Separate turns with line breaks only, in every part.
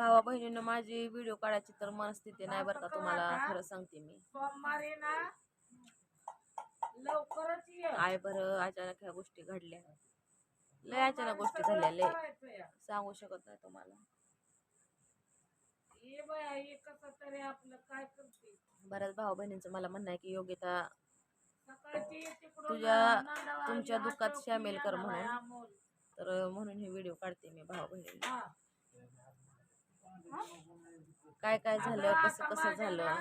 भावा बहिणीनं माझी व्हिडिओ काढायची तर मनस्थिती नाही बरं का तुम्हाला खरं सांगते मी.
सोमवारी ना लवकरच ये.
काय बरं अचानक ह्या गोष्टी घडल्या. लय अचानक गोष्टी झाल्या लय. सांगू शकत नाही तुम्हाला.
ये बाया ये कसं तरी आपलं काय करते?
बऱ्याच भावा बहिणींचं मला म्हणणं आहे की योग्यता
सकाळची तिकडून
तुझ्या- तुमच्या दुःखात सामील कर म्हणून. तर म्हणून ही व्हिडिओ काढते मी भावा बहिणीला.
हा.
काय काय झालं? कसं कसं झालं?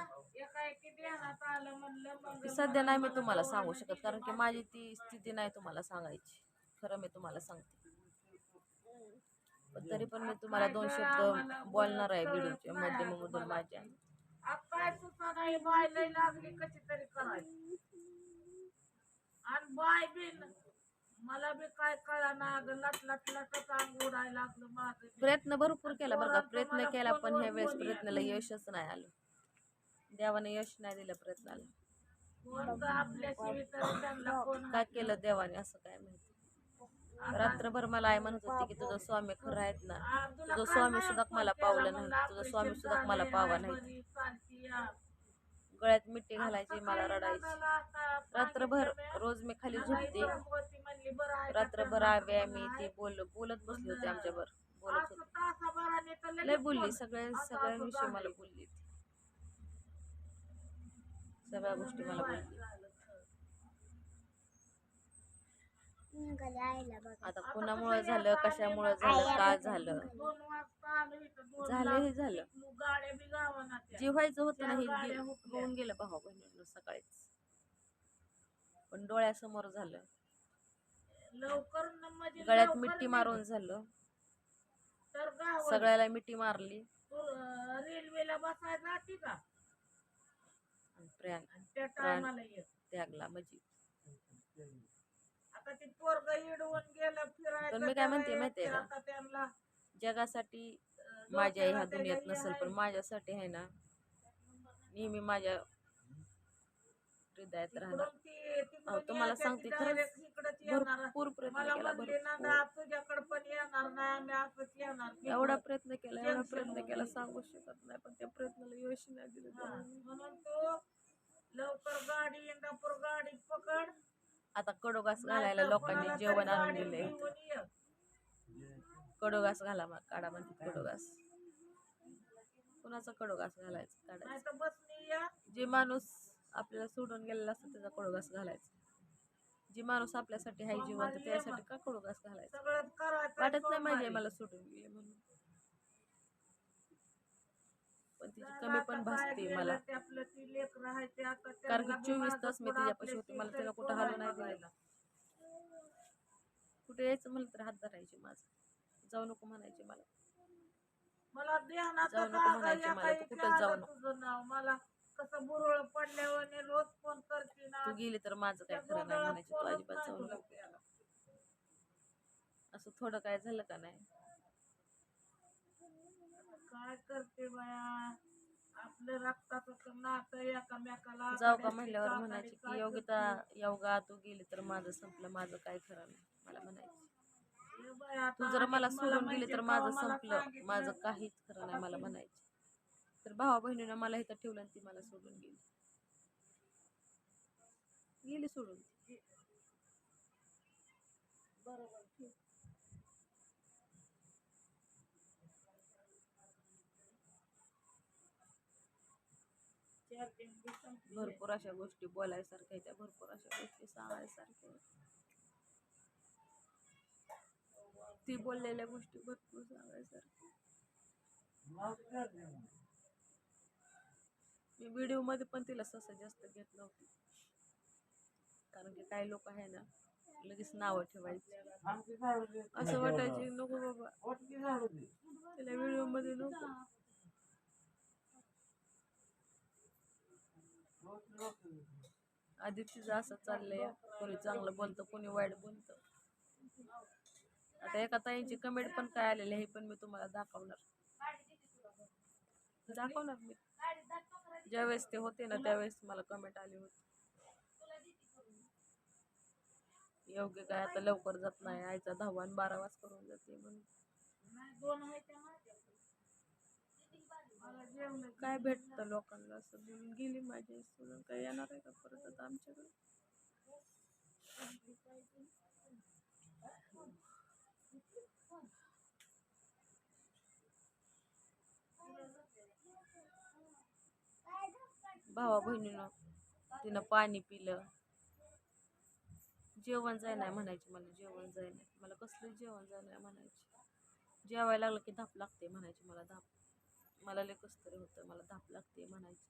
सध्या नाही मी तुम्हाला सांगू शकत कारण की माझी ती स्थिती नाही तुम्हाला सांगायची. खरं मी तुम्हाला सांगते. पण तरी पण मी तुम्हाला दोन शब्द बोलणार आहे व्हिडिओच्या माध्यमामधून माझ्या.
लागली कशी तरी करायची. आणि बाय बिन मला बी काय कळा ना अगं लट लट लटच अंग उडायला लागलं माझं बी.
प्रयत्न भरपूर केला बरं का प्रयत्न केला पण ह्या वेळेस प्रयत्नाला यशच नाही आलं. देवाने यश नाही दिलं प्रयत्नाला.
कोण गं आपल्याशिवाय तरी त्यांना कोण
काय केलं देवाने असं काय माहिती? रात्रभर मला आई म्हणत होती की तुझं स्वामी खरं आहेत ना तुझं स्वामी सुद्धा मला पावलं नाही तुझं स्वामी सुद्धा मला पावा नाही. गळ्यात मिठी घालायची मला रडायची. रात्रभर. रोज मी खाली झोपते. रात्रभर मी
म्हणलं,
ते. बोल बोलत बसले होते आमच्यावर बोलत होते. लय बोलली. सगळ्या सगळ्यांविषयी मला. बोलली सगळ्या गोष्टी मला बोलली. आता कुणामुळं झालं कशामुळं झालं का झालं? झालं हे झालं
लाख गाड्या बी गावाना त्या.
जे व्हायचं होतं ना हे. होऊन गेलं भाऊ बहिणीनं सकाळीच पण डोळ्यासमोर झालं
लवकर म्हणजे
गळ्यात मिट्टी
बी-
मारून झालं
तर
सगळ्याला मिट्टी मारली
रेल्वेला बसायला का त्या. टायमाला ये
त्यागला म्हणजे
आता ते पोरग येडवून गेलं फिरायचं
पण मी काय म्हणते माहितीये का?
त्यांना
जगासाठी
अं,
माझ्या ह्या
डोक्याला
दुनियेत
त्याच्या
नसेल
हे
पण
आहे.
माझ्यासाठी आहे ना नेहमी माझ्या हृदयात राहणार
इकडून ती- तिकडून
अहो, तुम्हाला
यायच्या
सांगते
ती
खरंच
direct इकडंच येणार.
भरपूर प्रयत्न
मला
केला
म्हणले ना
भरपूर
ना तुझ्याकडे पण येणार नाही आम्ही असंच येणार
एवढा प्रयत्न केला एवढा
जंक्शन
प्रयत्न केला
मध्ये.
सांगू शकत नाही पण त्या प्रयत्नाला यश नाही दिलं
हा,
देवाने.
म्हणून तो लवकर गाडी इंदापूर गाडी पकड
आता कडोगास घालायला
नाहीतर
लोकांनी
कोणाला
जेवण
तरी
आणून
गाडी
दिलंय
घेऊन ये.
कडोगास घाला मग काढा म्हणते कडोगास. कुणाचा कडोगास घालायचा? काढायचा. जे माणूस आपल्याला सोडून गेलेला असतो त्याचा कडोगास घालायचा. जे माणूस आपल्यासाठी हाय जिवंत त्यासाठी का कडोगास घालायचा? वाटत नाही माझे. मला सोडून गेले म्हणून. पण तिची कमी पण भासते मला. कारण की चोवीस तास मी तिच्यापाशी होते मला तिला कुठं हालू नाही दिलेलं कुठे यायचं म्हणलं तर हात धरायचे माझं. जाऊ नको म्हणायचे मला.
मला ध्यानात
जाऊ नको म्हणायचे मला, तू कुठंच जाऊ नको.
तुझं नाव. मला कसं बुरळ पडल्यावर रोज फोन करते ना.
तू गेली तर माझं काय खरं नाही म्हणायचे. तू अजिबात जाऊ नको. असं थोडं काय झालं का नाही?
काय करते बाया? आपलं रक्ताचं नातं एकामेकाला
जाऊ का म्हणल्यावर म्हणायचे
आणि
की योगिता? योगा तू गेली तर माझं संपलं. माझं काय खरं नाही. मला म्हणायचे. तू जर मला सोडून गेली तर माझं संपलं. माझं काहीच खरं नाही मला म्हणायचे. तर भावा बहिणीनं मला इथं ठेवलं आणि ती मला सोडून गेली. गेली सोडून.
बरोबर
भरपूर अशा गोष्टी बोलायसारख्या त्या. भरपूर अशा गोष्टी सांगायसारख्या ती बोललेल्या गोष्टी भरपूर सांगायसारख्या. मी व्हिडिओमध्ये पण तिला ससं जास्त घेत नव्हती. कारण की काही लोक आहे ना लगेच नावं ठेवायची. असं वाटायचे नको बाबा. तिला व्हिडिओमध्ये नको आधी तिचं असं चाललंय कोणी चांगलं बोलतं कोणी वाईट बोलतं. आता एका ताईंची कमेंट पण काय आलेली हे पण मी तुम्हाला दाखवणार. दाखवणार मी. ज्यावेळेस ते होते ना त्यावेळेस मला कमेंट आली होती. योग्य काय आता लवकर जात नाही आईचा दहावा आणि बारा वाज करून जाते म्हणून. काय भेटतं लोकांना असं बोलून गेली माझी आई सोडून काय येणार आहे का परत आता आमच्याकडे? भावा बहिणीनं तिनं पाणी पिलं. जेवण जाय नाही म्हणायची मला जेवण जाय नाही. मला कसलं जेवण जाय नाही म्हणायची. जेवायला लागलं की धाप लागते म्हणायची मला धाप. मला लय तरी होतं मला धाप लागते म्हणायची.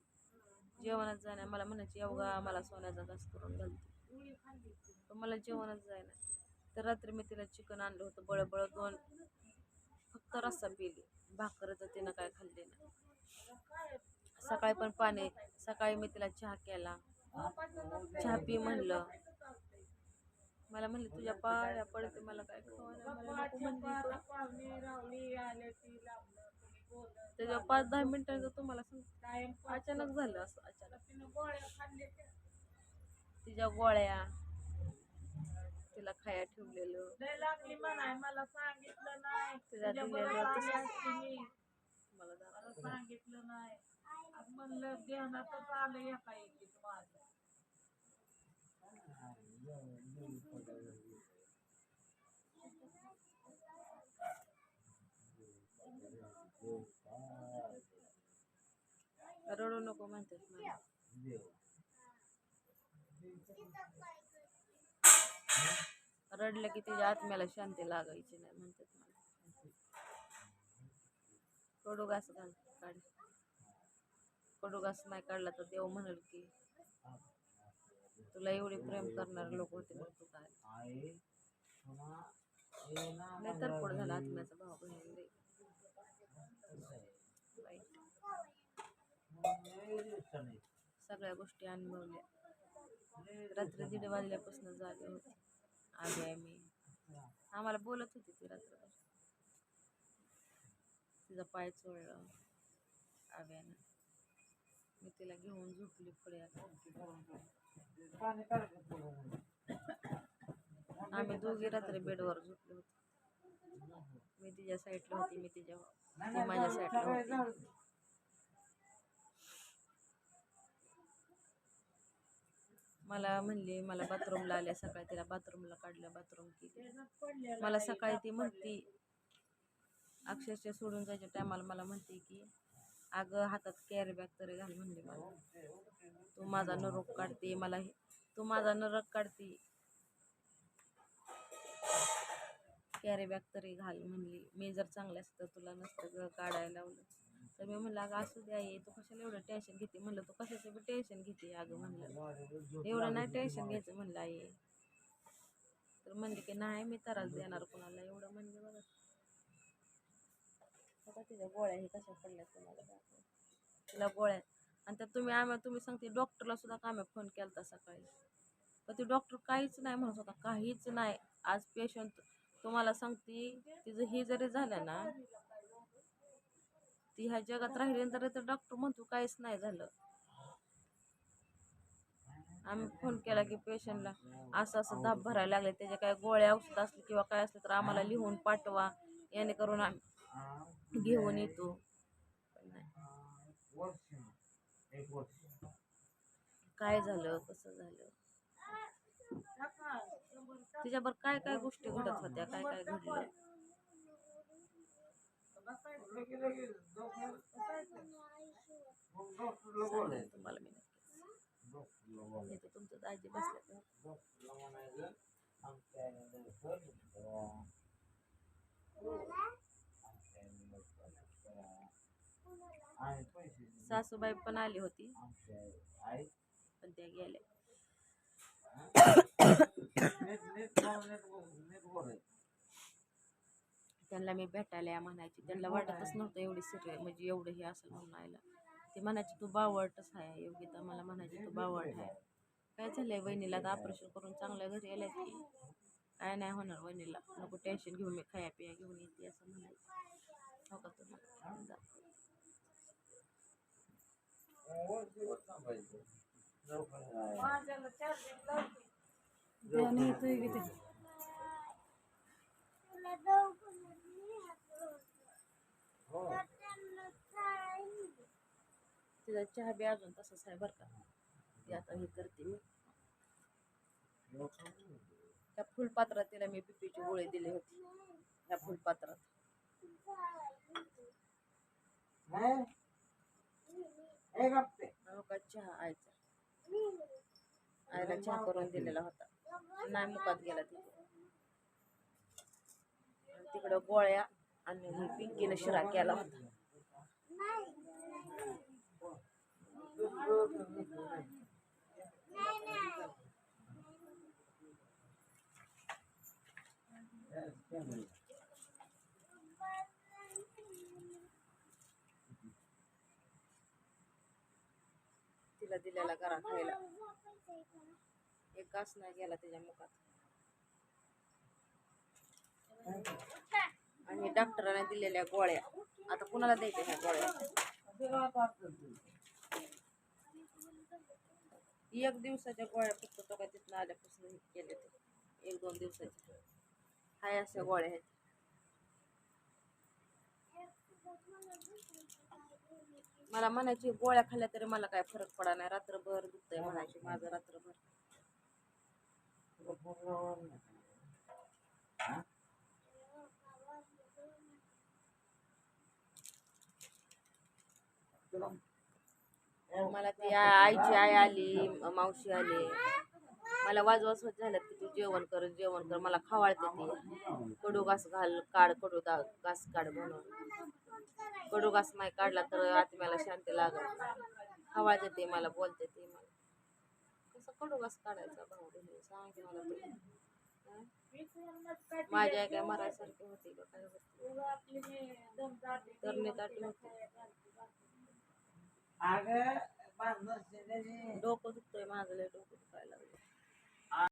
जेवणात जाय नाही मला म्हणायची एवढा मला सोन्याचा घास करून घालते पण मला जेवणच जाय नाही. तर रात्री मी तिला चिकन आणलं होतं बळबळ दोन. फक्त रस्सा पिली. भाकर तर तिनं काय खाल्ली नाही. सकाळी पण पाणी सकाळी मी तिला चहा केला. चहा पी म्हणलं. मला म्हणले तुझ्या पाया पडते मला काय त्याच्या पाच दहा मिनिटांचं तुम्हाला सांग अचानक झालं असं अचानक. तिच्या गोळ्या. तिला खाया ठेवलेलं.
लय लागली म्हणाय मला सांगितलं नाही.
मला
सांगितलं नाही. म्हणलं ध्यानातच आलं माझं.
रडू नको म्हणतेस मला. रडलं की तिच्या आत्म्याला शांती लागायची नाही म्हणतात मला. कडू घास घाल काढ. कडू घास नाही काढला तर देव म्हणेल की तुला एवढे प्रेम करणारे लोक होते मग तू काय? नाही तर पुढे झाला आत्म्याचा भाव बहीण सगळ्या गोष्टी अनुभवल्या. रात्री दीड वाजल्यापासून जागे होते. आली आहे मी. आम्हाला बोलत होती ती रात्रभर. तिचा पाय चोळलं आव्यानं. मी तिला घेऊन झोपली पुढे आम्ही दोघी रात्री बेडवर झोपलो होतो. मी तिच्या साईडला होती मी तिच्या ती माझ्या साईडला होती. मला म्हणली मला बाथरूमला आल्या सकाळी. तिला बाथरूमला काढलं बाथरूम केली. मला सकाळी ती म्हणती अक्षरशः सोडून जायच्या टायमाला मला म्हणते की अगं हातात कॅरी बॅग तरी घाल म्हणली मला. तू माझा नरक काढते मला हे तू माझा नरक काढते. कॅरी बॅग तरी घाल म्हणली. मी जर चांगले असतं तुला नसतं काढायला लावलं. तर मी म्हणलं अगं असू द्या ये तू कशाला एवढं टेन्शन घेते? म्हणलं तू कशाचं बी टेन्शन घेते अगं म्हणलं. एवढं नाही टेन्शन घ्यायचं म्हणलं आई. तर म्हणले की नाही मी त्रास देणार कोणाला एवढं म्हणले बघा. बघा तिच्या गोळ्या हे कशा पडल्या तुम्हाला तिला गोळ्या आणि त्यात तुम्ही आम्ही तुम्ही सांगते डॉक्टरला सुद्धा का आम्ही फोन केला होता सकाळी? पण ते डॉक्टर काहीच नाही म्हणत होता काहीच नाही. आज पेशंट तुम्हाला सांगते तिचं हे जरी झालं ना ती ह्या जगात राहिली तर डॉक्टर म्हणतो काहीच नाही झालं. आम्ही फोन केला की पेशंटला असं असं धाप भरायला लागले त्याच्या काय गोळ्या औषध असले किंवा काय असले तर आम्हाला लिहून पाठवा याने करून आम्ही घेऊन येतो. नाही काय झालं कसं झालं? तिच्यावर काय काय गोष्टी घडत होत्या काय काय घडलं? सांगेन तुम्हाला मी नक्कीच इथं तुमचं दाजी बसल्या तर सासूबाई पण आली होती पण त्या गेल्या त्यांना मी भेटायला या म्हणायची. त्यांना वाटतच नव्हतं एवढी सिरियल म्हणजे एवढं हे असेल म्हणून आयला. ती म्हणायची तू बावळटच आहे. योगिता मला म्हणायची तू बावळट आहे. काय झालंय वहिनीला? आता ऑपरेशन करून चांगल्या घरी आल्या की? काय नाही होणार वहिनीला. नको टेन्शन घेऊन मी खाया पिया घेऊन येते असं म्हणायचं. हो का तुम्हाला जा.
माझ्याला चार्जिंग लावते
त्याने येतोय की ते तिचा चहा बी अजून तसाच आहे बरं का. ते आता हे करते मी. त्या फुलपात्रात तिला मी पिपीची गोळी दिली होती. त्या फुलपात्रात. हो? का चहा आयचा आईला चहा करून दिलेला होता. नाही मुकात गेला तिथे. आणि तिकडं गोळ्या आणि ही पिंकीनं शिरा केला होता. तिला दिलेला घरा खायला. एक घास नाही गेला तिच्या मुखात. आणि डॉक्टरांनी दिलेल्या गोळ्या. आता कुणाला द्यायच्या ह्या गोळ्या? एक दिवसाच्या गोळ्या फक्त तो काय तिथनं आल्यापासून केले ते. एक दोन दिवसाच्या. हाय अशा गोळ्या आहेत. मला म्हणायची गोळ्या खाल्ल्या तरी मला काय फरक पडा नाही. रात्रभर दुखतंय म्हणायची माझं रात्रभर. मला ती आईची आई आली मावशी आली. मला वाजवास होत झालं की तू जेवण कर जेवण कर. मला खावाळते ती. कडू घास घाल काढ कडू दा- घास काढ म्हणून. कडू घास नाही काढला तर आत्म्याला शांती लागत नाही. खावाळते ती मला बोलते ती मला. कसं कडू घास काढायचा भाऊ सांग मला तू. माझी आई काय मरायसारखी होती का? काय होती? तरणी ताटी होती. डोकं दुखतंय माझं लय डोकं दुखायला लागलं